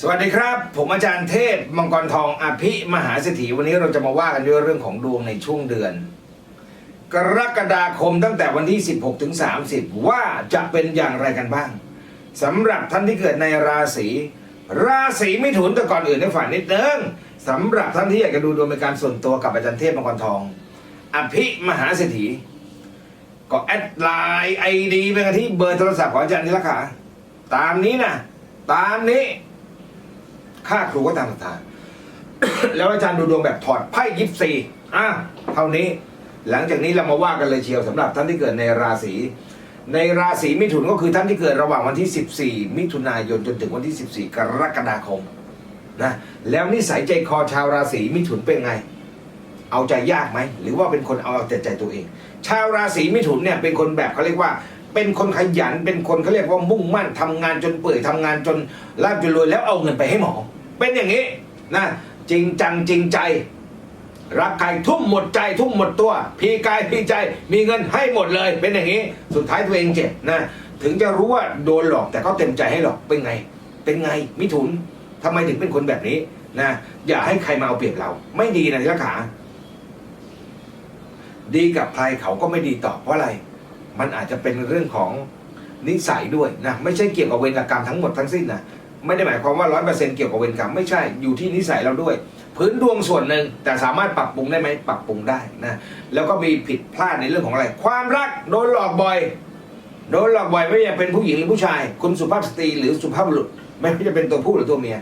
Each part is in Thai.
สวัสดีครับ ผมอาจารย์เทพมังกรทองอภิมหาเศรษฐีวันนี้เราจะมาว่ากันด้วยเรื่องของดวงในช่วงเดือน กรกฎาคมตั้งแต่วันที่ 16ถึง30 ว่าจะเป็นอย่างไรกันบ้างสำหรับท่านที่เกิดในราศีราศีมิถุนแต่ก่อนอื่นให้ฝันนิดนึงสำหรับท่านที่อยากจะดูดวงเป็นการส่วนตัวกับอาจารย์เทพมังกรทอง อภิมหาเศรษฐีก็แอดไลน์ไอดีไปกันที่เบอร์โทรศัพท์ของอาจารย์นี่ละค่ะตามนี้นะตามนี้ ค่าครูก็ตามศรัทธาแล้วอาจารย์ดูดวงแบบถอดไพ่ยิปซีอะเท่านี้ หลังจากนี้เรามาว่ากันเลยเชียวสำหรับท่านที่เกิดในราศีในราศีมิถุนก็คือท่านที่เกิดระหว่างวันที่ 14 มิถุนายนจนถึงวันที่ 14 กรกฎาคมนะแล้วนิสัยใจคอชาวราศีมิถุนเป็นไง เอาใจยากไหมหรือว่าเป็นคนเอาแต่ใจตัวเอง ชาวราศีมิถุนเนี่ยเป็นคนแบบเขาเรียกว่า เป็นคนขยันเป็นคนเขาเรียกว่ามุ่งมั่นทำงานจนเปื่อยทำงานจนร่ำจนรวยแล้วเอาเงินไปให้หมอ เป็นอย่างนี้นะจริงจังจริงใจ รักใครทุ่มหมดใจทุ่มหมดตัว พีกายพีใจมีเงินให้หมดเลย เป็นอย่างนี้ สุดท้ายตัวเองเจ็บนะถึงจะรู้ว่าโดนหลอกแต่เขาเต็มใจให้หลอกเป็นไง เป็นไงมิถุนทำไมถึงเป็นคนแบบนี้นะอย่าให้ใครมาเอาเปรียบเรา ไม่ดีนะที่รักขาดีกับใครเขาก็ไม่ดีตอบเพราะอะไร มันอาจจะเป็นเรื่องของนิสัยด้วยนะไม่ใช่เกี่ยวกับเวรกรรมทั้งหมดทั้งสิ้นนะ ไม่ได้หมายความว่าร้อยเปอร์เซ็นต์เกี่ยวกับเวรกรรมไม่ใช่อยู่ที่นิสัยเราด้วย พื้นดวงส่วนหนึ่งแต่สามารถปรับปรุงได้ไหมปรับปรุงได้นะแล้วก็มีผิดพลาดในเรื่องของอะไร ความรักโดนหลอกบ่อยโดนหลอกบ่อยไม่ว่าจะเป็นผู้หญิงหรือผู้ชาย คุณสุภาพสตรีหรือสุภาพบุรุษไม่ว่าจะเป็นตัวผู้หรือตัวเมีย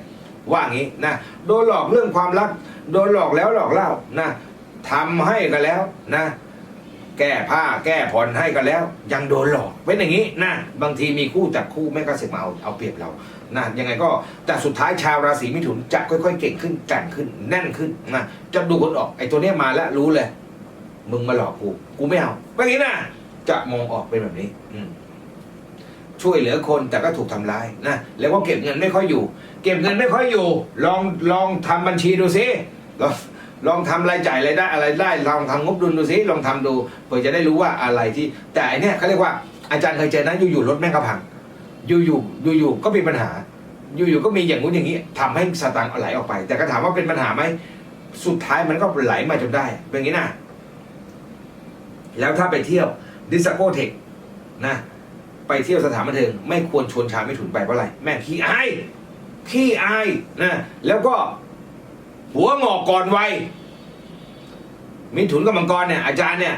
ว่างี้นะโดนหลอกเรื่องความรัก โดนหลอกแล้วหลอกเล่านะทำให้กันแล้วนะ แก้ผ้าแก้ผ่อนให้กันแล้ว ยังโดนหลอกเป็นอย่างนี้นะบางทีมีคู่จับคู่แม่ก็เสกมาเอาเอาเปรียบเรา นะยังไงก็แต่สุดท้ายชาวราศีมิถุนจะค่อยๆ เก่งขึ้นแกร่งขึ้นแน่นขึ้นนะจะดูคนออกไอ้ตัวเนี้ยมาแล้วรู้เลย มึงมาหลอกกูกูไม่เอาเป็นอย่างนี้นะจะมองออกเป็นแบบนี้ อืช่วยเหลือคนแต่ก็ถูกทำร้ายนะแล้วก็เก็บเงินไม่ค่อยอยู่ เก็บเงินไม่ค่อยอยู่ ลองลองทำบัญชีดูสิลองลองทำรายจ่ายรายได้อะไรได้ ลองทำงบดุลดูสิลองทำดูเพื่อจะได้รู้ว่าอะไรที่ แต่อันเนี้ยเขาเรียกว่าอาจารย์เคยเจอนะอยู่ๆรถแม่งก็พัง อยู่ๆอยู่ๆก็มีปัญหา อยู่ๆก็มีอย่างงู้นอย่างนี้ทำให้สตางค์ไหลออกไป แต่ก็ถามว่าเป็นปัญหาไหมสุดท้ายมันก็ไหลมาจนได้เป็นอย่างนี้นะแล้วถ้าไปเที่ยวดิสโกเทคนะไปเที่ยวสถานบันเทิงไม่ควรชวนชาวไม่ถุนไปเพราะอะไร แม่ขี้อายขี้อายนะแล้วก็ หัวงอกก่อนวัยมิถุนกับมังกรเนี่ยอาจารย์เนี่ย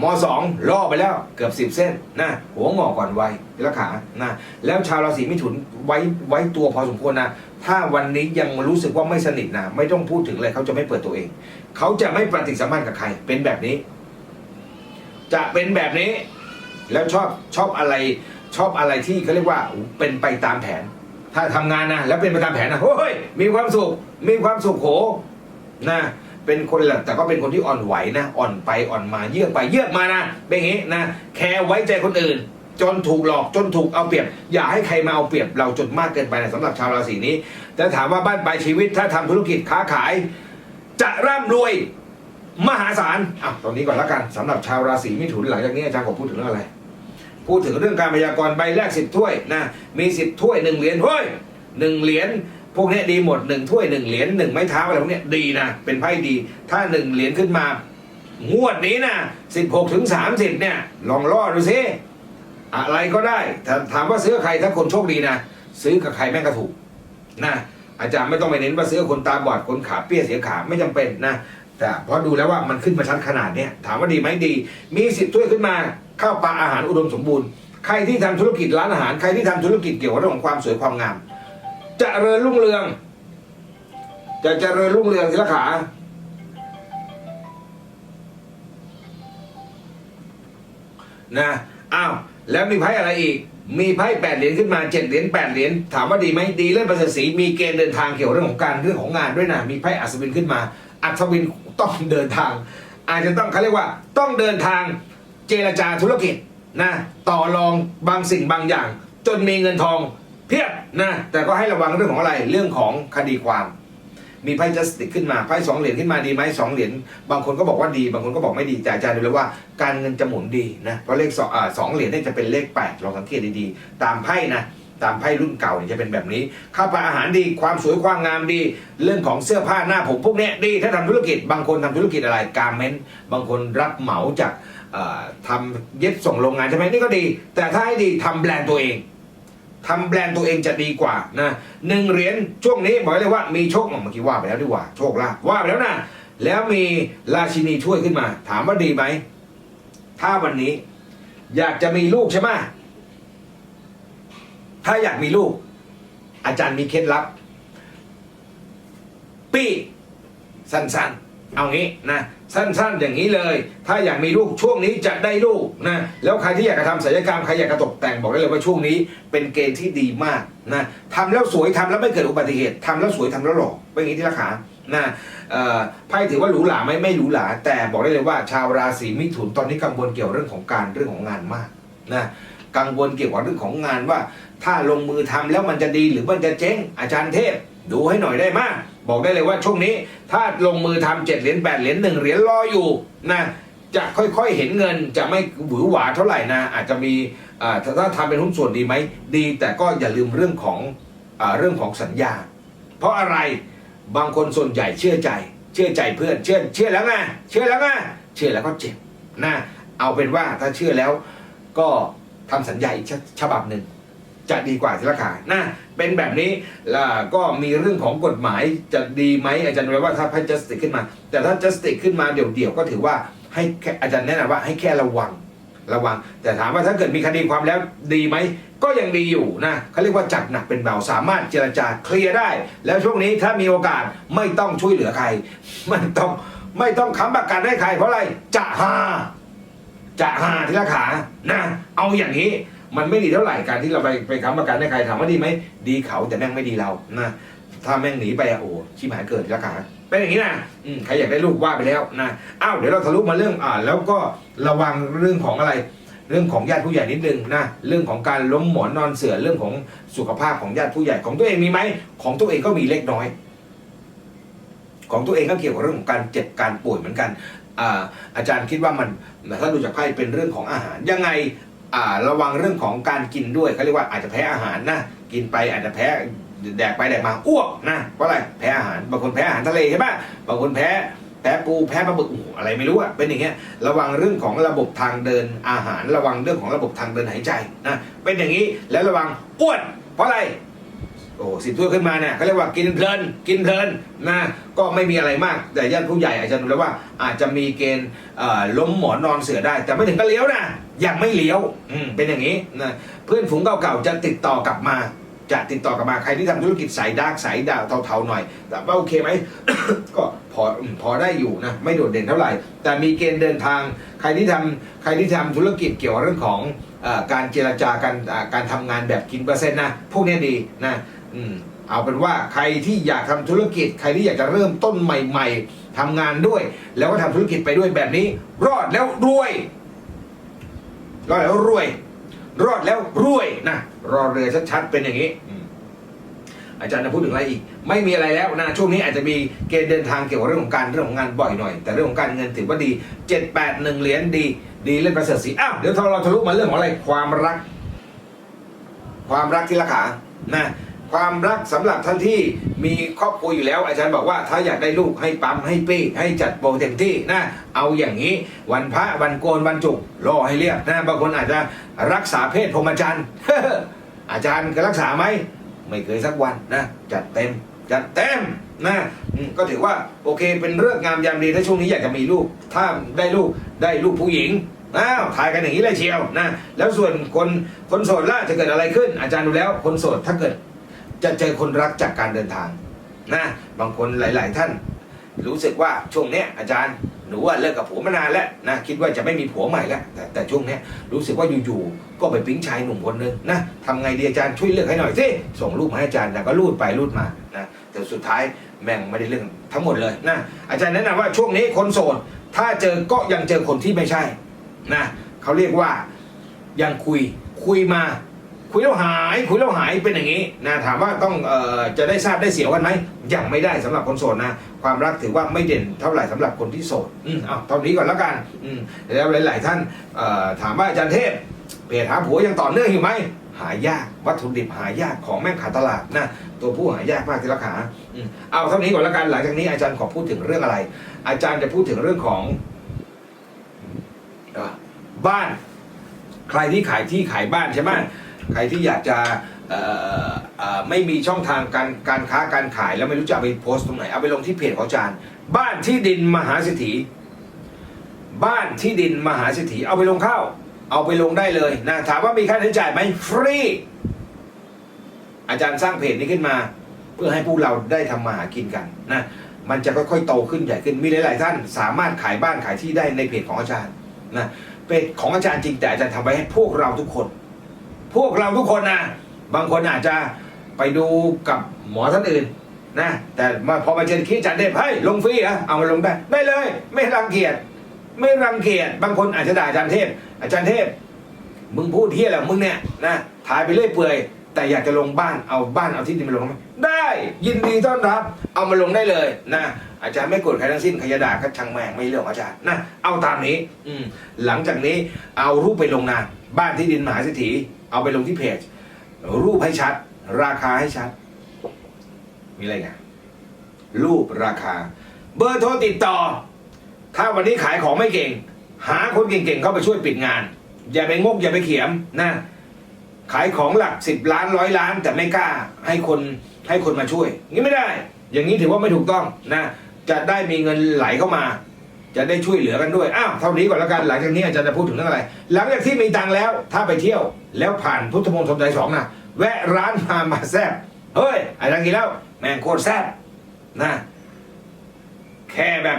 มสองล่อไปแล้วเกือบสิบเส้นนะหัวงอกก่อนวัยแล้วขานะแล้วชาวราศีมิถุนไว้ไว้ตัวพอสมควรนะถ้าวันนี้ยังรู้สึกว่าไม่สนิทนะไม่ต้องพูดถึงเลยเขาจะไม่เปิดตัวเอง เขาจะไม่ปฏิสัมพันธ์กับใคร เป็นแบบนี้ จะเป็นแบบนี้ แล้วชอบชอบอะไรชอบอะไรที่เขาเรียกว่าเป็นไปตามแผน ถ้าทำงานนะแล้วเป็นไปตามแผนนะโอ้ยมีความสุขมีความสุขโหนะ เป็นคนแหละแต่ก็เป็นคนที่อ่อนไหวนะอ่อนไปอ่อนมาเยื่อไปเยื่อมานะเป็นอย่างนี้นะแคร์ไว้ใจคนอื่น จนถูกหลอกจนถูกเอาเปรียบ อย่าให้ใครมาเอาเปรียบเราจนมากเกินไปนะสำหรับชาวราศีนี้ แต่ถามว่าบ้านปลายชีวิตถ้าทำธุรกิจค้าขาย จะร่ำรวยมหาศาลอะตอนนี้ก่อนละกันสำหรับชาวราศีมิถุนหลังจากนี้อาจารย์ขอพูดถึงเรื่องอะไร พูดถึงเรื่องการพยากรณ์ใบแรกสิบถ้วยนะมีสิบถ้วยหนึ่งเหรียญเฮ้ยหนึ่งเหรียญ พวกนี้ดีหมดหนึ่งถ้วยหนึ่งเหรียญหนึ่งไม้เท้าอะไรพวกนี้ดีนะ เป็นไพ่ดี ถ้าหนึ่งเหรียญขึ้นมางวดนี้นะสิบหกถึงสามสิบเนี่ย ลองล่อดูสิอะไรก็ได้ถ้าถามว่าซื้อใครถ้าคนโชคดีนะ ซื้อกับใครแม่งก็ถูกนะอาจารย์ไม่ต้องไปเน้นว่าซื้อคนตาบอดคนขาเปี้ยเสียขาไม่จำเป็นนะแต่พราะดูแล้วว่ามันขึ้นมาชั้นขนาดเนี้ยถามว่าดีไหมดี มีสิบถ้วยขึ้นมาข้าวปลาอาหารอุดมสมบูรณ์ ใครที่ทำธุรกิจร้านอาหารใครที่ทำธุรกิจเกี่ยวกับเรื่องของความสวยความงาม จะเจริญรุ่งเรือง จะเจริญรุ่งเรืองทีละขานะอ้าวแล้วมีไพ่อะไรอีก มีไพ่แปดเหรียญขึ้นมาเจ็ดเหรียญแปดเหรียญถามว่าดีไหมดีเรื่องประเสริฐศรีมีเกณฑ์เดินทางเกี่ยวกับเรื่องของการเรื่องของงานด้วยนะมีไพ่อัศวินขึ้นมา อัศวินต้องเดินทาง อาจจะต้องเขาเรียกว่า ต้องเดินทางเจรจาธุรกิจนะต่อรองบางสิ่งบางอย่าง จนมีเงินทอง เพียบนะแต่ก็ให้ระวังเรื่องของอะไรเรื่องของคดีความมีไพ่จัสติกขึ้นมาไพ่สองเหรียญขึ้นมาดีไหมสองเหรียญบางคนก็บอกว่าดี บางคนก็บอกไม่ดีแต่อาจารย์ดูแล้วว่าการเงินจะหมุนดีนะเพราะเลขสองอสองเหรียญเนี่ยจะเป็นเลขแปดลองสังเกตดีๆ ตามไพ่นะตามไพ่รุ่นเก่าเนี่ยจะเป็นแบบนี้ข้าวปลาอาหารดีความสวยความงามดี เรื่องของเสื้อผ้าหน้าผมพวกเนี้ยดีถ้าทำธุรกิจบางคนทำธุรกิจอะไรการเม้นบางคนรับเหมาจากเอ่อทำเย็บส่งโรงงานใช่ไหมนี่ก็ดี แต่ถ้าให้ดีทำแบรนด์ตัวเอง ทำแบรนด์ตัวเองจะดีกว่านะหนึ่งเหรียญช่วงนี้บอกเลยว่ามีโชคเมื่อกี้ว่าไปแล้วดีกว่า โชคลาภว่าไปแล้วนะแล้วมีราชินีช่วยขึ้นมา ถามว่าดีไหมถ้าวันนี้ อยากจะมีลูกใช่ไหมถ้าอยากมีลูก อาจารย์มีเคล็ดลับ ปี้สั้นๆ เอางี้นะสั้นๆอย่างนี้เลย ถ้าอยากมีลูกช่วงนี้จะได้ลูกนะแล้วใครที่อยากจะทำศัลยกรรมใครอยากจะตกแต่งบอกได้เลยว่าช่วงนี้เป็นเกณฑ์ที่ดีมากนะทำแล้วสวยทำแล้วไม่เกิดอุบัติเหตุทำแล้วสวยทำแล้วหล่อเป็นอย่างนี้ที่ราคานะไพ่ถือว่าหรูหราไหมไม่หรูหราแต่บอกได้เลยว่า ชาวราศีมิถุนตอนนี้กังวลเกี่ยวเรื่องของการเรื่องของงานมากนะกังวลเกี่ยวกับเรื่องของงานว่า ถ้าลงมือทำแล้วมันจะดีหรือมันจะเจ๊งอาจารย์เทพ ดูให้หน่อยได้มาก บอกได้เลยว่าช่วงนี้ถ้าลงมือทำเจ็ดเหรียญแปดเหรียญหนึ่งเหรียญรออยู่นะจะค่อยๆเห็นเงินจะไม่หวือหวาเท่าไหร่นะ อาจจะมีถ้าถ้าทำเป็นหุ้นส่วนดีไหมดี แต่ก็อย่าลืมเรื่องของอเรื่องของสัญญา เพราะอะไรบางคนส่วนใหญ่เชื่อใจ เชื่อใจเพื่อนเชื่อเชื่อแล้วไงเชื่อแล้วไงเชื่อแล้วก็เจ็บนะเอาเป็นว่าถ้าเชื่อแล้วก็ทำสัญญาอีกฉบับหนึ่ง จะดีกว่าที่ราคานะเป็นแบบนี้แล้วก็มีเรื่องของกฎหมายจะดีไหมอาจารย์ไว้ว่าถ้าให้ justice ขึ้นมา แต่ถ้า justice ขึ้นมาเดี่ยวๆก็ถือว่าให้อาจารย์แนะนำว่าให้แค่ระวังระวัง แต่ถามว่าถ้าเกิดมีคดีความแล้วดีไหมก็ยังดีอยู่นะเขาเรียกว่าจัดหนักเป็นเบาสามารถเจรจาเคลียร์ได้ แล้วช่วงนี้ถ้ามีโอกาสไม่ต้องช่วยเหลือใคร ไม่ต้องไม่ต้องค้ำประกันให้ใคร เพราะอะไรจะหาจะหาที่ราคานะ เอาอย่างนี้ มันไม่ดีเท่าไหร่การที่เราไปไปค้ำประกันให้ใครถามว่าดีไหมดีเขาแต่แม่งไม่ดีเรานะถ้าแม่งหนีไปอะโอ้ชิบหายเกิดที่ราคาเป็นอย่างนี้นะอืมใครอยากได้ลูกว่าไปแล้วนะอ้าวเดี๋ยวเราทะลุมาเรื่องอ่า แล้วก็ระวังเรื่องของอะไร เรื่องของญาติผู้ใหญ่นิดนึงนะเรื่องของการล้มหมอนนอนเสือเรื่องของสุขภาพของญาติผู้ใหญ่ของตัวเองมีไหมของตัวเองก็มีเล็กน้อย ของตัวเองก็เกี่ยวกับเรื่องของการเจ็บการป่วยเหมือนกันอ่าอาจารย์คิดว่ามันถ้าดูจากไพ่เป็นเรื่องของอาหารยังไง ระวังเรื่องของการกินด้วยเขาเรียกว่าอาจจะแพ้อาหารนะกินไปอาจจะแพ้แดกไปแดกมาอ้วกนะเพราะอะไรแพ้อาหารบางคนแพ้อาหารทะเลใช่ไหมบางคนแพ้แพ้ปูแพ้ปลาบึกโอ้โหอะไรไม่รู้อะเป็นอย่างเงี้ยระวังเรื่องของระบบทางเดินอาหาร ระวังเรื่องของระบบทางเดินหายใจนะเป็นอย่างนี้แล้วระวังอ้วนเพราะอะไร อ้สิบถ้วยขึ้นมาเนี่ยเขาเรียกว่ากินเพลินกินเพลินนะก็ไม่มีอะไรมาก แต่ญาติผู้ใหญ่อาจจะดูแล้วว่า อาจจะมีเกณฑ์เอ่อล้มหมอนนอนเสือได้ แต่ไม่ถึงกับเลี้ยวนะยังไม่เลี้ยวอืมเป็นอย่างนี้นะเพื่อนฝูงเก่าๆจะติดต่อกลับมาจะติดต่อกลับมาใครที่ทำธุรกิจสายดาร์กสายดาวเทาๆหน่อย แต่ว่าโอเคไหมก็พออืมพอได้อยู่นะไม่โดดเด่นเท่าไหร่ แต่มีเกณฑ์เดินทาง ใครที่ทำใครที่ทำธุรกิจเกี่ยวกับเรื่องของเออการเจรจาการอ่าการทำงานแบบกินเปอร์เซ็นต์นะพวกเนี้ยดีนะ อืมเอาเป็นว่าใครที่อยากทำธุรกิจ ใครที่อยากจะเริ่มต้นใหม่ ๆทำงานด้วย แล้วก็ทำธุรกิจไปด้วยแบบนี้ รอดแล้วรวย รอดแล้วรวย รอดแล้วรวยนะรอเรือชัดๆเป็นอย่างนี้อาจารย์จะพูดถึงอะไรอีก ไม่มีอะไรแล้วนะช่วงนี้อาจจะมีเกณฑ์เดินทางเกี่ยวกับเรื่องของการเรื่องของงานบ่อยหน่อย แต่เรื่องของการเงินถือว่าดีเจ็ดแปดหนึ่งเหรียญดี ดีเล่นประเสริฐสีอ้าวเดี๋ยวเราทะลุมาเรื่องของอะไรความรัก ความรักที่ราคานะ ความรักสำหรับท่านที่มีครอบครัวอยู่แล้ว อาจารย์บอกว่าถ้าอยากได้ลูกให้ปั๊มให้ปี้ให้จัดโปรเต็มที่นะเอาอย่างนี้ วันพระวันโกนวันจุกรอให้เรียกนะบางคนอาจจะรักษาเพศพรหมจรรย์อาจารย์เคยรักษาไหมไม่เคยสักวันนะจัดเต็มจัดเต็มนะก็ถือว่าโอเคเป็นเรื่องงามยามดีถ้าช่วงนี้อยากจะมีลูก ถ้าได้ลูกได้ลูกผู้หญิงอ้าวถ่ายกันอย่างนี้เลยเชียวนะแล้วส่วนคนคนโสดล่ะจะเกิดอะไรขึ้น อาจารย์ดูแล้วคนโสดถ้าเกิด จะเจอคนรักจากการเดินทางนะบางคนหลาย ๆ ท่าน รู้สึกว่าช่วงเนี้ยอาจารย์หนูว่าเลิกกับผัวมานานแล้วนะคิดว่าจะไม่มีผัวใหม่แล้วแต่แต่ช่วงเนี้ยรู้สึกว่าอยู่ๆก็ไปปิ๊งชายหนุ่มคนนึงนะทำไงดีอาจารย์ช่วยเลือกให้หน่อยสิส่งรูปมาให้อาจารย์แต่ก็รูดไปรูดมานะแต่สุดท้ายแม่งไม่ได้เรื่องทั้งหมดเลยนะอาจารย์แนะนำว่าช่วงนี้คนโสดถ้าเจอก็ยังเจอคนที่ไม่ใช่นะเขาเรียกว่ายังคุยคุยมา คุยแล้วหายคุยแล้วหายเป็นอย่างนี้นะถามว่าต้องเอ่อจะได้ทราบได้เสียกันไหมยังไม่ได้สำหรับคนโสดนะ ความรักถือว่าไม่เด่นเท่าไหร่สำหรับคนที่โสดอืมเอาเท่านี้ก่อนแล้วกันอืมแล้วหลาย ๆ ท่านเอ่อถามว่าอาจารย์เทพเพจหาผัวยังต่อเนื่องอยู่ไหมหายากวัตถุดิบหายากของแม่งขาดตลาดนะตัวผู้หายากมากที่ราคาอืมเอาเท่านี้ก่อนละกันหลังจากนี้อาจารย์ขอพูดถึงเรื่องอะไร อาจารย์จะพูดถึงเรื่องของอบ้าน ใครที่ขายที่ขายบ้านใช่ไหม ใครที่อยากจะไม่มีช่องทางการการค้าการขาย แล้วไม่รู้จะเอาไปโพสต์ตรงไหน เอาไปลงที่เพจของอาจารย์ บ้านที่ดินมหาเศรษฐีบ้านที่ดินมหาเศรษฐีเอาไปลงเข้าเอาไปลงได้เลยนะถามว่ามีค่าใช้จ่ายไหมฟรีอาจารย์สร้างเพจนี้ขึ้นมา เพื่อให้พวกเราได้ทำมาหากินกันนะมันจะค่อยๆโตขึ้นใหญ่ขึ้นมีหลาย ๆ ท่าน สามารถขายบ้านขายที่ได้ในเพจของอาจารย์นะเพจของอาจารย์จริงแต่อาจารย์ทำไว้ให้พวกเราทุกคน พวกเราทุกคนนะบางคนอาจจะไปดูกับหมอท่านอื่นนะ แต่มาพอมาเจอคิดจารย์เทพเฮ้ยลงฟรีเหรอเอามาลงได้ได้เลย ไม่รังเกียจไม่รังเกียจบางคนอาจจะด่าอาจารย์เทพ อาจารย์เทพ มึงพูดเที่ยอะไรอมึงเนี่ยนะถ่ายไปเรื่อยเปื่อยแต่อยากจะลงบ้านเอาบ้านเอาที่ดินมาลงไหมได้ยินดีต้อนรับ เอามาลงได้เลยนะอาจารย์ไม่โกดใครทั้งสิ้นใครจะด่าก็ช่างแม่งไม่เรื่องอาจารย์นะเอาตามนี้ อืมหลังจากนี้เอารูปไปลงนาบ้านที่ดินมหาเศรษฐี เอาไปลงที่เพจ รูปให้ชัด ราคาให้ชัด มีอะไรไงรูปราคา เบอร์โทรติดต่อ ถ้าวันนี้ขายของไม่เก่ง หาคนเก่งๆเข้าไปช่วยปิดงาน อย่าไปงกอย่าไปเขียมนะขายของหลักสิบล้านร้อยล้าน แต่ไม่กล้าให้คนให้คนมาช่วยงี้ไม่ได้ อย่างนี้ถือว่าไม่ถูกต้องนะจะได้มีเงินไหลเข้ามา จะได้ช่วยเหลือกันด้วย อ้าวเท่านี้ก่อนแล้วกัน หลังจากนี้อาจารย์จะพูดถึงเรื่องอะไร หลังจากที่มีตังแล้ว ถ้าไปเที่ยว แล้วผ่านพุทธมณฑลสายสองนะแวะร้านมามาแซบเฮ้ยอาจารย์กินแล้ว แม่งโคตรแซบนะแค่แบบ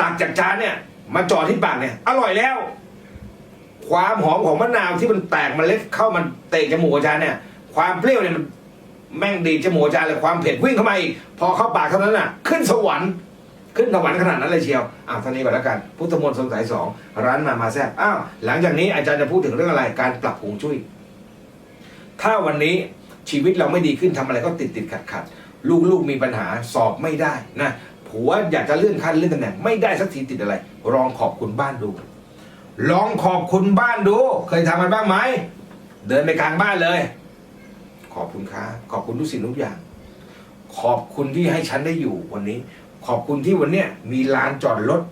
ตักจากจานเนี่ย มาจ่อที่ปากเนี่ย อร่อยแล้ว ความหอมของมะนาวที่มันแตกมันเล็ดเข้ามันเตะจมูกอาจารย์เนี่ย ความเปรี้ยวเนี่ยมันแม่งดีจมูกอาจารย์เลยความเผ็ดวิ่งเข้ามาอีกพอเข้าปากเท่านั้นน่ะ ขึ้นสวรรค์ ขึ้นสวรรค์ขนาดนั้นเลยเชียวอ้าวท่านี้ก่อนแล้วกัน พุทธมนต์สงสัยสองร้านมามาแซ่บอ้าวหลังจากนี้อาจารย์จะพูดถึงเรื่องอะไรการปรับฮวงจุ้ยถ้าวันนี้ชีวิตเราไม่ดีขึ้นทำอะไรก็ติดติดขัดขัดลูกๆมีปัญหาสอบไม่ได้นะผัวอยากจะเลื่อนขั้นเลื่อนตำแหน่งไม่ได้สักทีติดอะไรลองขอบคุณบ้านดู ลองขอบคุณบ้านดู เคยทำมันบ้างไหมเดินไปกลางบ้านเลย ขอบคุณครับขอบคุณทุกสิ่งทุกอย่าง ขอบคุณที่ให้ฉันได้อยู่วันนี้ ขอบคุณที่วันเนี้ยมีลานจอดรถ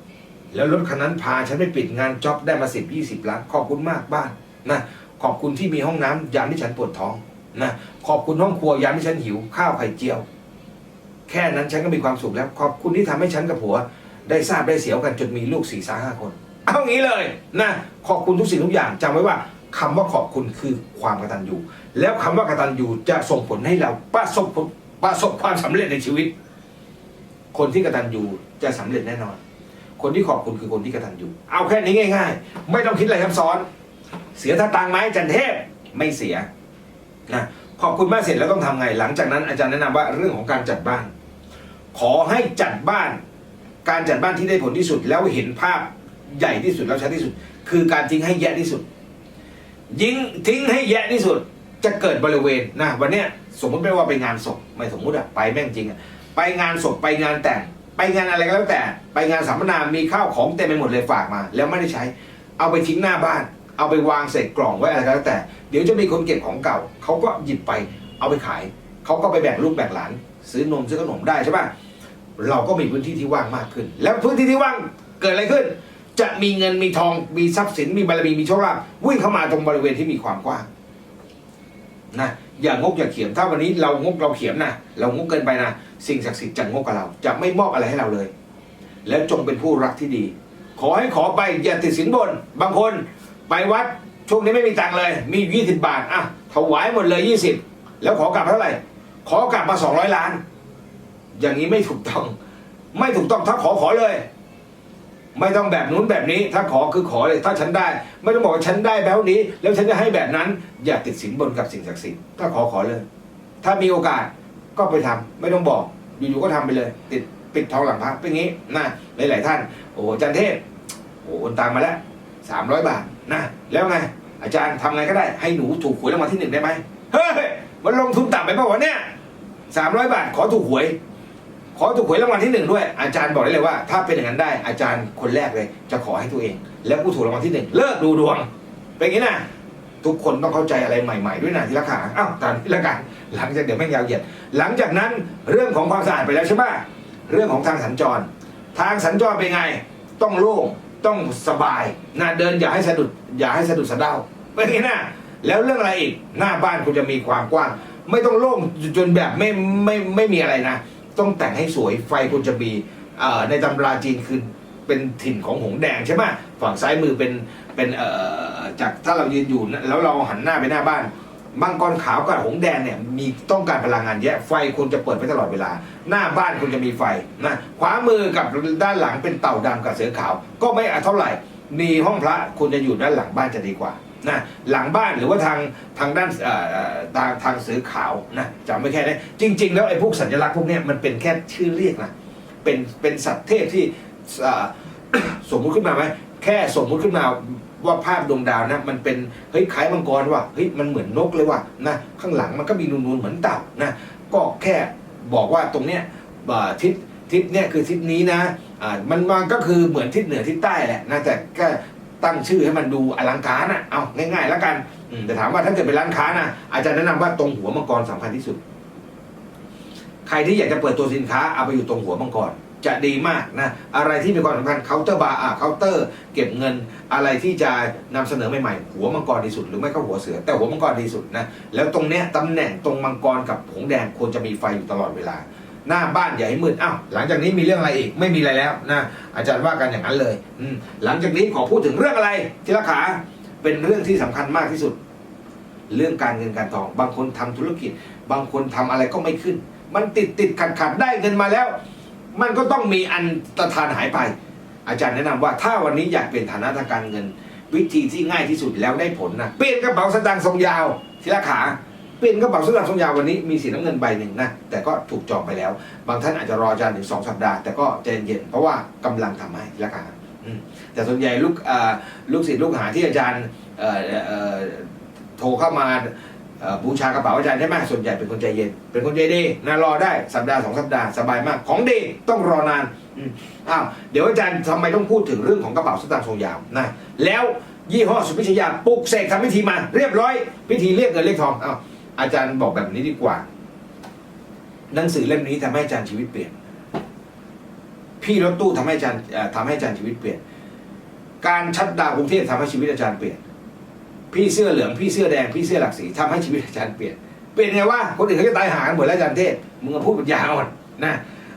แล้วรถคันนั้นพาฉันไปปิดงานจ็อบได้มาสิบยี่สิบล้าน ขอบคุณมากบ้านนะขอบคุณที่มีห้องน้ำยามที่ฉันปวดท้องนะขอบคุณห้องครัวยามที่ฉันหิวข้าวไข่เจียว แค่นั้นฉันก็มีความสุขแล้ว ขอบคุณที่ทำให้ฉันกับผัว ได้ทราบได้เสียวกันจนมีลูกสี่สาห้าคน เอางี้เลยนะขอบคุณทุกสิ่งทุกอย่างจำไว้ว่าคำว่าขอบคุณคือความกตัญญูแล้วคำว่ากตัญญูจะส่งผลให้เราประสบประสบความสำเร็จในชีวิต คนที่กระตัญญูจะสำเร็จแน่นอน คนที่ขอบคุณคือคนที่กระตัญญูเอาแค่นี้ง่าย ๆ ไม่ต้องคิดอะไรซับซ้อน เสียท่าตังไหมจันเทพไม่เสียนะขอบคุณมากเสร็จแล้วต้องทำไง หลังจากนั้นอาจารย์แนะนำว่าเรื่องของการจัดบ้าน ขอให้จัดบ้าน การจัดบ้านที่ได้ผลที่สุดแล้วเห็นภาพใหญ่ที่สุดแล้วชัดที่สุด คือการทิ้งให้แยะที่สุด ยิงทิ้งให้แยะที่สุดจะเกิดบริเวณนะวันเนี้ยสมมติไม่ว่าไปงานศพไม่สมมุติอะไปแม่งจริงอะ ไปงานศพไปงานแต่งไปงานอะไรก็แล้วแต่ ไปงานสัมมนา มีข้าวของเต็มไปหมดเลยฝากมา แล้วไม่ได้ใช้ เอาไปทิ้งหน้าบ้าน เอาไปวางใส่กล่องไว้อะไรก็แล้วแต่ เดี๋ยวจะมีคนเก็บของเก่า เขาก็หยิบไป เอาไปขาย เขาก็ไปแบ่งลูกแบ่งหลาน ซื้อนมซื้อขนมได้ใช่ปะเราก็มีพื้นที่ที่ว่างมากขึ้น แล้วพื้นที่ที่ว่างเกิดอะไรขึ้น จะมีเงินมีทองมีทรัพย์สินมีบารมีมีโชคลาภวิ่งเข้ามาตรงบริเวณที่มีความกว้างนะ อย่างงกอย่าเขียม ถ้าวันนี้เรางกเราเขียมนะเรางกเกินไปนะสิ่งศักดิ์สิทธิ์จะงกกับเรา จะไม่มอบอะไรให้เราเลย แล้วจงเป็นผู้รักที่ดี ขอให้ขอไปอย่าติดสินบน บางคนไปวัดช่วงนี้ไม่มีตังค์เลย มียี่สิบบาทอะถวายหมดเลยยี่สิบแล้วขอกลับเท่าไหร่ ขอกลับมาสองร้อยล้าน อย่างนี้ไม่ถูกต้อง ไม่ถูกต้องถ้าขอขอเลย ไม่ต้องแบบนู้นแบบนี้ ถ้าขอคือขอเลยถ้าฉันได้ ไม่ต้องบอกว่าฉันได้แบบนี้ แล้วฉันจะให้แบบนั้น อย่าติดสินบนกับสิ่งศักดิ์สิทธิ์ถ้าขอขอเลย ถ้ามีโอกาสก็ไปทำไม่ต้องบอกอยู่ๆก็ทำไปเลย ติดปิดทองหลังพระเป็นงี้นะหลาย ๆ ท่าน โอ้จันเทพโอ้โอนตังมาแล้วสามร้อยบาทนะแล้วไงอาจารย์ทำไงก็ได้ให้หนูถูกหวยรางวัลที่หนึ่งได้ไหมเฮ้ยมันลงทุนต่ำไปเปล่าวะเนี่ยสามร้อยบาทขอถูกหวย ขอถูกหวยรางวัลที่หนึ่งด้วย อาจารย์บอกได้เลยว่า ถ้าเป็นอย่างนั้นได้อาจารย์คนแรกเลย จะขอให้ตัวเอง แล้วผู้ถูกรางวัลที่หนึ่งเลิกดูดวงเป็นอย่างนี้นะทุกคนต้องเข้าใจอะไรใหม่ ๆ ด้วยนะทีละขาอ้าวตามนี้ละกันหลังจากเดี๋ยวไม่งยาวเหยียด หลังจากนั้นเรื่องของความสะอาดไปแล้วใช่ไหมเรื่องของทางสัญจร ทางสัญจรเป็นไง ต้องโล่งต้องสบายนะเดินอย่าให้สะดุดอย่าให้สะดุดสะเด้าเป็นไงนะแล้วเรื่องอะไรอีกหน้าบ้านคุณจะมีความกว้าง ไม่ต้องโล่งจนแบบไม่ไม่ไม่มีอะไรนะ ต้องแต่งให้สวยไฟคุณจะมีในตำราจีนคือเป็นถิ่นของหงแดงใช่ไหมฝั่งซ้ายมือเป็นเป็นจากถ้าเรายืนอยู่แล้วเราหันหน้าไปหน้าบ้านมังกรขาวกับหงแดงเนี่ยมีต้องการพลังงานแยอะไฟคุณจะเปิดไว้ตลอดเวลา หน้าบ้านคุณจะมีไฟนะขวามือกับด้านหลังเป็นเต่าดำกับเสือขาว ก็ไม่เท่าไหร่มีห้องพระคุณจะอยู่ด้านหลังบ้านจะดีกว่า นะหลังบ้านหรือว่าทางทางด้านทางทางสือขาวนะจำไม่แค่นี้จริง ๆ แล้วไอ้พวกสัญลักษณ์พวกนี้มันเป็นแค่ชื่อเรียกนะเป็นเป็นสัตว์เทพที่สมมุติขึ้นมาไหมแค่สมมุติขึ้นมาว่าภาพดวงดาวนะมันเป็นเฮ้ยคล้ายมังกรว่ะเฮ้ยมันเหมือนนกเลยว่ะนะข้างหลังมันก็มีนูนๆเหมือนเต่านะก็แค่บอกว่าตรงเนี้ยทิศทิศเนี่ยคือทิศนี้นะอ่ามันมันก็คือเหมือนทิศเหนือทิศใต้แหละนะแต่ก็ ตั้งชื่อให้มันดูอลังการนะเอาง่ายๆ แล้วกันอืมแต่ถามว่าถ้าเกิดเป็นร้านค้านะอาจารย์แนะนำว่าตรงหัวมังกรสำคัญที่สุด ใครที่อยากจะเปิดตัวสินค้าเอาไปอยู่ตรงหัวมังกรจะดีมากนะ อะไรที่มีความสำคัญเคาน์เตอร์บาร์อะเคาน์เตอร์ เก็บเงินอะไรที่จะนำเสนอใหม่ๆหัวมังกรดีสุด หรือไม่ก็หัวเสือ แต่หัวมังกรดีสุดนะแล้วตรงเนี้ยตำแหน่งตรงมังกรกับหงส์แดงควรจะมีไฟอยู่ตลอดเวลา หน้าบ้านอย่าให้มืดอ้าวหลังจากนี้มีเรื่องอะไรอีกไม่มีอะไรแล้วนะอาจารย์ว่ากันอย่างนั้นเลยอืหลังจากนี้ขอพูดถึงเรื่องอะไรที่ราคาเป็นเรื่องที่สำคัญมากที่สุด เรื่องการเงินการทอง บางคนทำธุรกิจ บางคนทำอะไรก็ไม่ขึ้น มันติดติดขัดขัดได้เงินมาแล้ว มันก็ต้องมีอันตรธานหายไป อาจารย์แนะนำว่าถ้าวันนี้อยากเปลี่ยนฐานะทางการเงิน วิธีที่ง่ายที่สุดแล้วได้ผลนะเปลี่ยนกระเป๋าสตางค์ทรงยาวทีละขา เปลี่ยนกระเป๋าสตางค์ทรงยาววันนี้มีสีน้ำเงินใบหนึ่งนะแต่ก็ถูกจองไปแล้ว บางท่านอาจจะรออาจารย์ถึงสองสัปดาห์ แต่ก็ใจเย็นเพราะว่ากำลังทำให้ละขาอืมแต่ส่วนใหญ่ลูกอ่อลูกศิษย์ลูกหาที่อาจารย์เอ่อเอ่อโทรเข้ามาเอ่อบูชากระเป๋าอาจารย์ใช่ไหมส่วนใหญ่เป็นคนใจเย็น เป็นคนใจดีนะรอได้สัปดาห์สองสัปดาห์สบายมากของดีต้องรอนานอืมอ้าวเดี๋ยวอาจารย์ทำไมต้องพูดถึงเรื่องของกระเป๋าสตางค์ทรงยาวนะแล้วยี่ห้อสุพิชยาปลุกเสกทำพิธีมาเรียบร้อยพิธีเรียกเงินเรียกทองอ้าว อาจารย์บอกแบบนี้ดีกว่า หนังสือเล่มนี้ทำให้อาจารย์ชีวิตเปลี่ยน พี่รถตู้ทำให้อาจารย์ทำให้อาจารย์ชีวิตเปลี่ยน การชัดดาวกรุงเทพทำให้ชีวิตอาจารย์เปลี่ยน พี่เสื้อเหลืองพี่เสื้อแดงพี่เสื้อหลักสีทำให้ชีวิตอาจารย์เปลี่ยน เปลี่ยนไงว่าคนอื่นเขาจะตายหากันหมดแล้วอาจารย์เทศมึงพูดปัญญาอ่อนนะ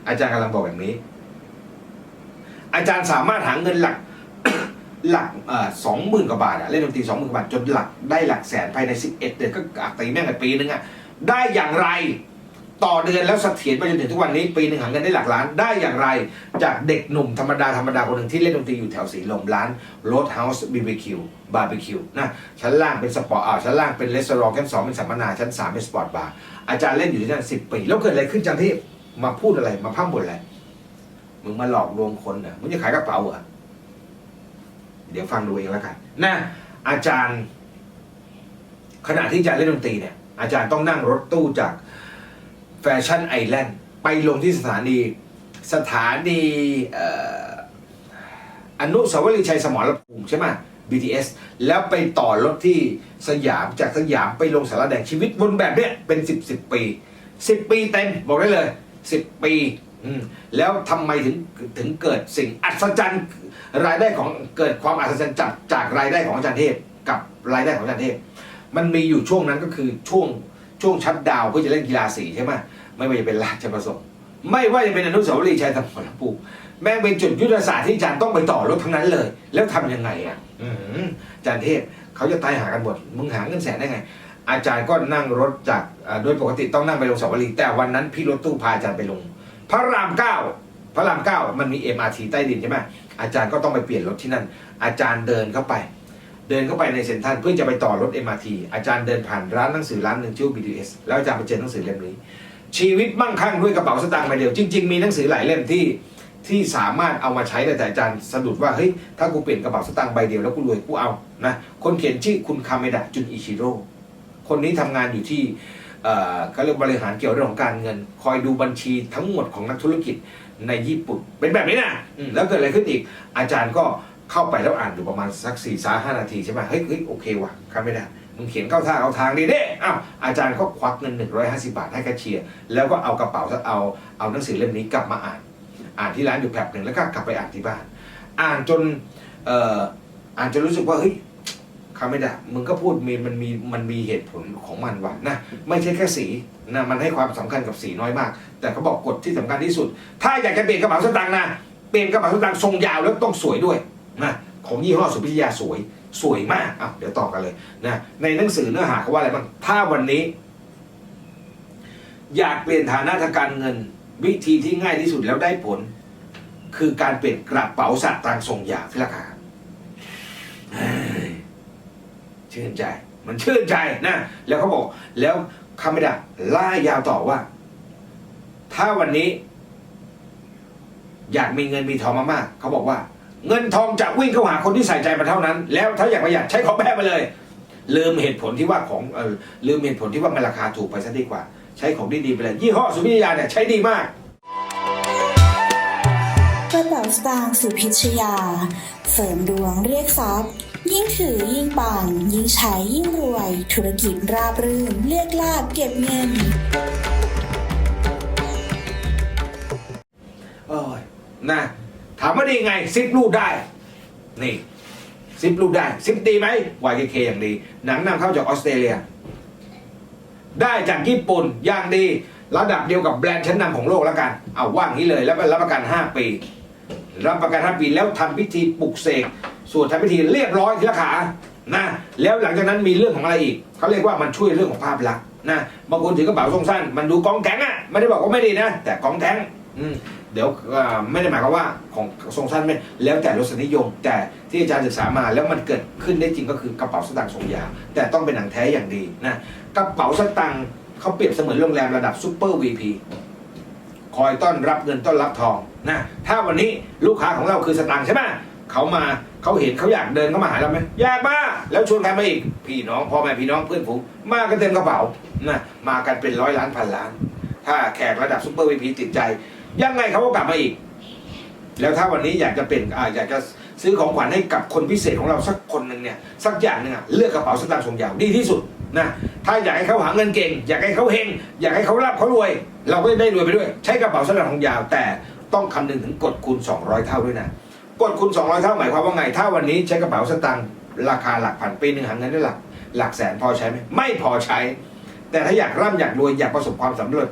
อาจารย์กำลังบอกแบบนี้ อาจารย์สามารถหาเงินหลัก หลักสองหมื่นกว่าบาทอะเล่นดนตรีสองหมื่นกว่าบาท จนหลักได้หลักแสนภายในสิบเอ็ดเดือนก็อักตีแม่งกันปีนึงอะได้อย่างไรต่อเดือนแล้วเสถียรไปจนถึงทุกวันนี้ปีหนึ่งหาเงินได้หลักล้านได้อย่างไร จากเด็กหนุ่มธรรมดา ธรรมดาคนหนึ่งที่เล่นดนตรีอยู่แถวสีลมร้านโรดเฮาส์บีบีคิวบาร์บีคิวนะชั้นล่างเป็นสปอร์ตอ่าชั้นล่างเป็นรีสอร์ทชั้นสองเป็นสัมมนาชั้นสามเป็นสปอร์ตบาร์อาจารย์เล่นอยู่ที่นั่นสิบปี แล้วเกิดอะไรขึ้นจังที่มาพูดอะไรมาพั่มบ่นอะไรมึงมาหลอกลวงคนเหรอมึงจะขายกระเป๋าเหรอ เดี๋ยวฟังดูเองแล้วกันนะอาจารย์ ขณะที่อาจารย์เล่นดนตรีเนี่ย อาจารย์ต้องนั่งรถตู้จากแฟชั่นไอแลนด์ไปลงที่สถานี สถานีอนุสาวรีย์ชัยสมรภูมิใช่ไหม BTS แล้วไปต่อรถที่สยามจากสยามไปลงสารแดงชีวิตวนแบบเนี้ยเป็นสิบสิบปีสิบปีเต็มบอกได้เลยสิบปีแล้วทำไมถึงถึงเกิดสิ่งอัศจรรย์ รายได้ของเกิดความอัศจรรย์จากจากรายได้ของอาจารย์เทพกับรายได้ของอาจารย์เทพ มันมีอยู่ช่วงนั้นก็คือช่วงช่วงชัดดาวเพื่อจะเล่นกีฬาสีใช่ไหมไม่ว่าจะเป็นราชประสงค์ไม่ว่าจะเป็นอนุสาวรีย์ชัยสมรภูมิแม่งเป็นจุดยุทธศาสตร์ที่อาจารย์ต้องไปต่อรถทั้งนั้นเลย แล้วทำยังไงอะอาจารย์เทพเขาจะตายหากันหมดมึงหาเงินแสนได้ไง อาจารย์ก็นั่งรถจากโดยปกติต้องนั่งไปลงสาวรีย์แต่วันนั้นพี่รถตู้พาอาจารย์ไปลง พระรามเก้าพระรามเก้ามันมี MRT ใต้ดินใช่ไหมอาจารย์ก็ต้องไปเปลี่ยนรถที่นั่น อาจารย์เดินเข้าไป เดินเข้าไปในเซ็นทรัลเพื่อจะไปต่อรถ MRT อาจารย์เดินผ่านร้านหนังสือร้านหนึ่งชื่อ BTS แล้วอาจารย์ไปเจอหนังสือเล่มนี้ ชีวิตมั่งคั่งด้วยกระเป๋าสตางค์ใบเดียว จริง ๆ มีหนังสือหลายเล่มที่ที่สามารถเอามาใช้ได้แต่อาจารย์สะดุดว่าเฮ้ยถ้ากูเปลี่ยนกระเป๋าสตางค์ใบเดียวแล้วกูรวยกูเอานะคนเขียนชื่อคุณคาเมดะจุนอิชิโร่คนนี้ทำงานอยู่ที่เอ่อเขาเรียกบริหารเกี่ยวเรื่องของการเงิน คอยดูบัญชีทั้งหมดของนักธุรกิจ ในญี่ปุ่นเป็นแบบนี้นะอืมแล้วเกิดอะไรขึ้นอีก อาจารย์ก็เข้าไปแล้วอ่านอยู่ประมาณสักสี่สาห้านาทีใช่ไหมเฮ้ยเฮ้ยโอเคว่ะคาเมดะมึงเขียนเข้าท่าเอาทางดีเด้อ้าวอาจารย์ก็ควักเงิน 150 บาทให้แคชเชียร์แล้วก็เอากระเป๋าเอาเอาหนังสือเล่มนี้กลับมาอ่าน อ่านที่ร้านอยู่แป๊บหนึ่งแล้วก็กลับไปอ่านที่บ้าน อ่านจนเอ่ออ่านจนรู้สึกว่าเฮ้ย คาไม่ได้มึงก็พูดมีมันมีมันมีเหตุผลของมันว่ะนะไม่ใช่แค่สีนะมันให้ความสำคัญกับสีน้อยมาก แต่เขาบอกกฎที่สำคัญที่สุด ถ้าอยากจะเปลี่ยนกระเป๋าสตางค์นะเปลี่ยนกระเป๋าสตางค์ทรงยาวแล้วต้องสวยด้วยนะของยี่ห้อสุพิทยาสวยสวยมากอะเดี๋ยวต่อกันเลยนะในหนังสือเนื้อหาเขาว่าอะไรบ้างถ้าวันนี้ อยากเปลี่ยนฐานะทางการเงิน วิธีที่ง่ายที่สุดแล้วได้ผล คือการเปลี่ยนกระเป๋าสตางค์ทรงยาวที่ราคา ชื่นใจ มันชื่นใจนะแล้วเขาบอก แล้วคำไม่ได้ล่ายาวต่อว่า ถ้าวันนี้ อยากมีเงินมีทองมากๆเขาบอกว่า เงินทองจะวิ่งเข้าหาคนที่ใส่ใจมาเท่านั้น แล้วถ้าอยากประหยัดใช้ของแพงไปเลย ลืมเหตุผลที่ว่าของเออลืมเหตุผลที่ว่ามันราคาถูกไปซะดีกว่า ใช้ของดีๆไปเลยยี่ห้อสุพิยาเนี่ยใช้ดีมากกระเป๋าสตางค์สุพิชยา เสริมดวงเรียกทรัพย์ ยิ่งถือยิ่งปัง ยิ่งใช้ยิ่งรวย ธุรกิจราบรื่นเรียกลาบเก็บเงินโอ้ยนะถามว่าดีไงซิปรูดได้ นี่ซิปรูดได้ซิปดีไหม YKK อย่างดี หนังนำเข้าจากออสเตรเลีย ได้จากญี่ปุ่นอย่างดี ระดับเดียวกับแบรนด์ชั้นนำของโลกแล้วกัน เอาว่างนี้เลย แล้วรับประกัน 5 ปี รับประกัน 5 ปีแล้วทำพิธีปลุกเสก สวนทำพิธีเรียบร้อยทีละขานะแล้วหลังจากนั้นมีเรื่องของอะไรอีกเขาเรียกว่ามันช่วยเรื่องของภาพลักษณ์นะบางคนถือกระเป๋าทรงสั้น มันดูกองแก๊งอะไม่ได้บอกว่าไม่ดีนะ แต่กองแก๊งอืเดี๋ยวไม่ได้หมายความว่าของทรงสั้นไม่แล้วแต่รสนิยม แต่ที่อาจารย์ศึกษามาแล้วมันเกิดขึ้นได้จริงก็คือกระเป๋าสตางค์ทรงยาวแต่ต้องเป็นหนังแท้อย่างดีนะกระเป๋าสตางค์เขาเปรียบเสมือนโรงแรมระดับซูเปอร์วีพีคอยต้อนรับเงินต้อนรับทองนะถ้าวันนี้ลูกค้าของเราคือสตางค์ใช่ไหมเขามา เขาเห็นเขาอยากเดินเข้ามาหาเราไหมอยากมาแล้วชวนใครมาอีกพี่น้องพ่อแม่พี่น้องเพื่อนฝูงมากันเต็มกระเป๋านะมากันเป็นร้อยล้านพันล้าน ถ้าแขกระดับซูเปอร์วีพีติดใจยังไงเขาก็กลับมาอีก แล้วถ้าวันนี้อยากจะเป็นอ่าอยากจะซื้อของขวัญให้กับคนพิเศษของเราสักคนหนึ่งเนี่ยสักอย่างหนึ่งอะเลือกกระเป๋าสตางค์ทรงยาวดีที่สุดนะถ้าอยากให้เขาหาเงินเก่ง อยากให้เขาเฮงอยากให้เขารับเขารวย เราก็ได้รวยไปด้วย ใช้กระเป๋าสตางค์ทรงยาว แต่ต้องคำนึงถึงกฎคูณ 200 เท่าด้วยนะ กฎคูณ200 เท่าหมายความว่าไง ถ้าวันนี้ใช้กระเป๋าสตางค์ราคาหลักพันปีหนึ่งหาเงินได้หลักหลักแสนพอใช้ไหมไม่พอใช้ แต่ถ้าอยากร่ำอยากรวยอยากประสบความสำเร็จ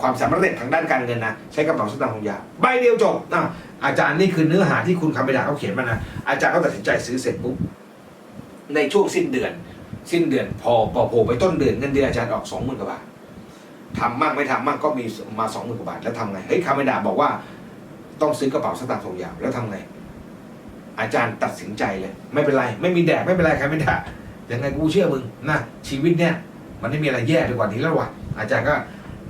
ความสำเร็จทางด้านการเงินนะใช้กระเป๋าสตางค์ของยาใบเดียวจบนะอาจารย์นี่คือเนื้อหาที่คุณคำไปดาเขาเขียนมานะอาจารย์ก็ตัดสินใจซื้อเสร็จปุ๊บในช่วงสิ้นเดือน สิ้นเดือนพอพอโผล่ไปต้นเดือนเงินเดือนอาจารย์ออกสองหมื่นกว่าบาททำมั่งไม่ทำมั่งก็มีมาสองหมื่นกว่าบาทแล้วทำไงเฮ้ยคำไปดาบอกว่าต้องซื้อกระเป๋าสตางค์ทรงยาวแล้วทำไง อาจารย์ตัดสินใจเลย ไม่เป็นไร ไม่มีแดกไม่เป็นไรใครไม่ด่ายังไงกูเชื่อมึงนะชีวิตเนี่ย มันไม่มีอะไรแย่ไปกว่านี้แล้ววะอาจารย์ก็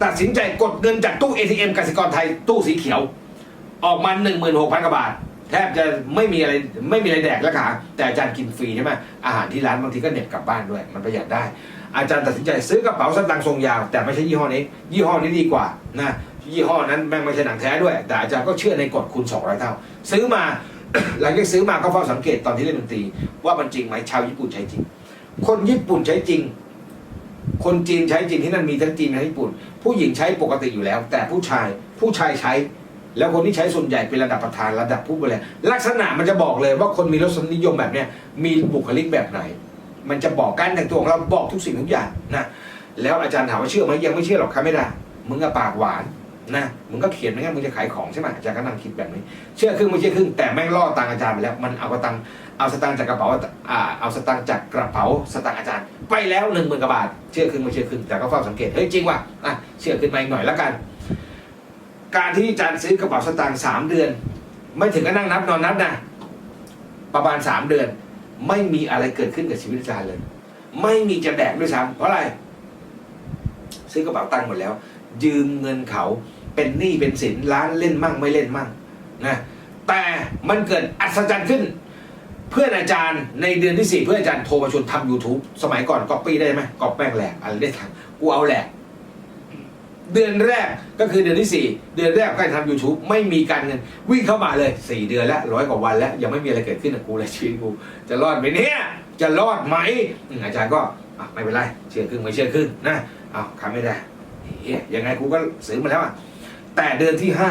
ตัดสินใจกดเงินจากตู้ ATM กสิกรไทยตู้สีเขียว ออกมา 1 6 0 0 0กว่าบาท แทบจะไม่มีอะไรไม่มีอะไรแดกแล้วค่ะแต่อาจารย์กินฟรีใช่ไหมอาหารที่ร้านบางทีก็เหน็บกลับบ้านด้วย มันประหยัดได้ อาจารย์ตัดสินใจซื้อกระเป๋าสตางค์ทรงยาว แต่ไม่ใช่ยี่ห้อนี้ ยี่ห้อนี้ดีกว่านะยี่ห้อนั้นแม่งไม่ใช่หนังแท้ด้วย แต่อาจารย์ก็เชื่อในกฎคูณ200เท่า ซื้อมา หลังจากซื้อมาก็เฝ้าสังเกตตอนที่เล่นดนตรี ว่ามันจริงไหมชาวญี่ปุ่นใช้จริง คนญี่ปุ่นใช้จริง คนจีนใช้จริงที่นั่นมีทั้งจีนและญี่ปุ่น ผู้หญิงใช้ปกติอยู่แล้ว แต่ผู้ชายผู้ชายใช้ แล้วคนที่ใช้ส่วนใหญ่เป็นระดับประธานระดับผู้บริหารลักษณะมันจะบอกเลยว่าคนมีรสนิยมแบบเนี้ยมีบุคลิกแบบไหน มันจะบอกการแต่งตัวของเราบอกทุกสิ่งทุกอย่างนะแล้วอาจารย์ถามว่าเชื่อไหมยังไม่เชื่อหรอกครับไม่ได้มึงก็ปากหวาน นะมึงก็เขียนไม่งั้นมึงจะขายของใช่ไหมอาจารย์ก็นั่งคิดแบบนี้ เชื่อครึ่งไม่เชื่อครึ่งแต่แม่งล่อตังอาจารย์ไปแล้ว มันเอากระตังเอาสตังจากกระเป๋าอ่าเอาสตังจากกระเป๋าสตังอาจารย์ ไปแล้วหนึ่งหมื่นกว่าบาท เชื่อครึ่งไม่เชื่อครึ่งแต่ก็เฝ้าสังเกตเฮ้ยจริงว่ะอะเชื่อขึ้นมาอีกหน่อยแล้วกัน การที่อาจารย์ซื้อกระเป๋าสตางสามเดือน ไม่ถึงก็นั่งนับนอนนับนะประมาณสามเดือน ไม่มีอะไรเกิดขึ้นกับชีวิตอาจารย์เลย ไม่มีจะแดกด้วยซ้ำเพราะอะไร ซื้อกระเป๋าตังค์หมดแล้ว ยืมเงินเขา เป็นหนี้เป็นสินร้านเล่นมั่งไม่เล่นมั่งนะแต่มันเกิดอัศจรรย์ขึ้น เพื่อนอาจารย์ในเดือนที่สี่เพื่อนอาจารย์โทรมาชวนทำ YouTube สมัยก่อนก๊อปปี้ได้ไหมก๊อปแป้งแหลกอะไรได้ทำกูเอาแหลกเดือนแรกก็คือเดือนที่สี่เดือนแรกก็ทำ YouTube ไม่มีการเงิน วิ่งเข้ามาเลยสี่เดือนแล้วร้อยกว่าวันแล้วยังไม่มีอะไรเกิดขึ้นกับกูเลยชีวิตกู จะรอดไหมเนี่ยจะรอดไหมอาจารย์ก็อไม่เป็นไรเชื่อครึ่งไม่เชื่อครึ่งนะอ้าวขายไม่ได้เฮียยังไงกูก็ซื้อมาแล้วอะ แต่เดือนที่ห้า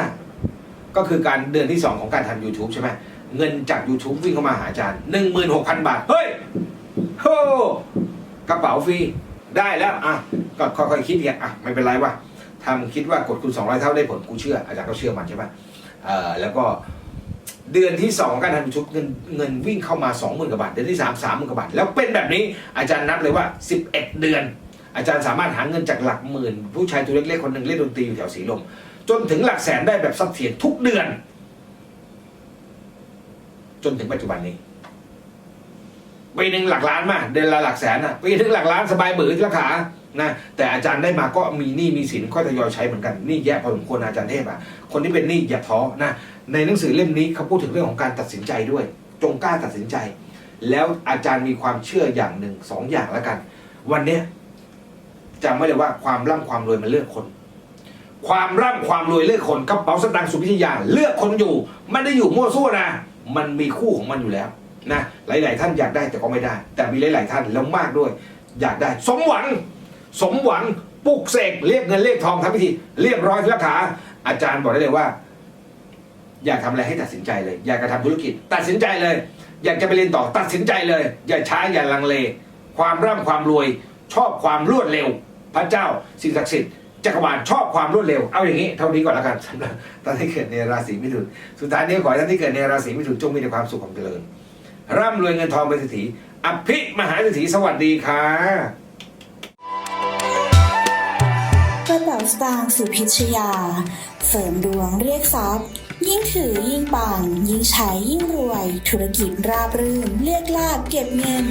ก็คือการเดือนที่สองของการทำ YouTube ใช่ไหมเงินจาก YouTube วิ่งเข้ามาหาอาจารย์หนึ่งหมื่นหกพันบาท เฮ้ยโฮกระเป๋าฟรี ได้แล้วอะก็ค่อยๆคิดเนี่ยอะไม่เป็นไรว่ะถ้าคิดว่ากดคูณ200 เท่าได้ผลกูเชื่อ อาจารย์ก็เชื่อมันใช่ไหมเอ่อแล้วก็เดือนที่สองการทำยูทูบเงินเงินวิ่งเข้ามา 2 0,000กว่าบาท เดือนที่ 3 3 0,000กว่าบาท แล้วเป็นแบบนี้อาจารย์นับเลยว่า 11 เดือน อาจารย์สามารถหาเงินจากหลักหมื่น ผู้ชายตัวเล็กๆคนหนึ่งเล่นดนตรีอยู่แถวสีลม จนถึงหลักแสนได้แบบสักเถียทุกเดือน จนถึงปัจจุบันนี้ปีหนึ่งหลักล้านมาเดือนละหลักแสนอะปีหนึ่งหลักล้านสบายเบื่อที่ราคานะแต่อาจารย์ได้มาก็มีหนี้มีสินค่อยทยอยใช้เหมือนกันหนี่แย่พอสมควรอาจารย์เทพอะคนที่เป็นหนี้อย่าท้อนะในหนังสือเล่มนี้เขาพูดถึงเรื่องของการตัดสินใจด้วย จงกล้าตัดสินใจ แล้วอาจารย์มีความเชื่ออย่างหนึ่งสองอย่างแล้วกัน วันเนี้ยจำไว้เลยว่าความร่ำความรวยมันเลือกคน ความร่ำความรวยเลือกคนกระเป๋าสตางค์สุพิทยาเลือกคนอยู่ไม่ได้อยู่มั่วซั่วนะ มันมีคู่ของมันอยู่แล้วนะหลาย ๆ ท่านอยากได้แต่ก็ไม่ได้ แต่มีหลาย ๆ ท่านแล้วมากด้วย อยากได้ สมหวัง สมหวังปลุกเสกเรียกเงินเรียกทองทำพิธีเรียบร้อยที่ราคาอาจารย์บอกได้เลยว่า อยากทำอะไรให้ตัดสินใจเลย อยากจะทำธุรกิจ ตัดสินใจเลย อยากจะไปเรียนต่อตัดสินใจเลย อย่าช้าอย่าลังเล ความร่ำความรวย ชอบความรวดเร็ว พระเจ้าสิ่งศักดิ์สิทธิ์ จักรวาลชอบความรวดเร็ว เอาอย่างนี้เท่านี้ก่อนแล้วกันสำหรับท่านที่เกิดในราศีมิถุน สุดท้ายนี้ขอให้ท่านที่เกิดในราศีมิถุนจงมีแต่ความสุขความเจริญ ร่ำรวยเงินทองเป็นเศรษฐีอภิมหาเศรษฐีสวัสดีค่ะกระเป๋าสตางค์สุพิชยา เสริมดวงเรียกทรัพย์ ยิ่งถือยิ่งปัง ยิ่งใช้ยิ่งรวย ธุรกิจราบรื่นเรียกลาบเก็บเงิน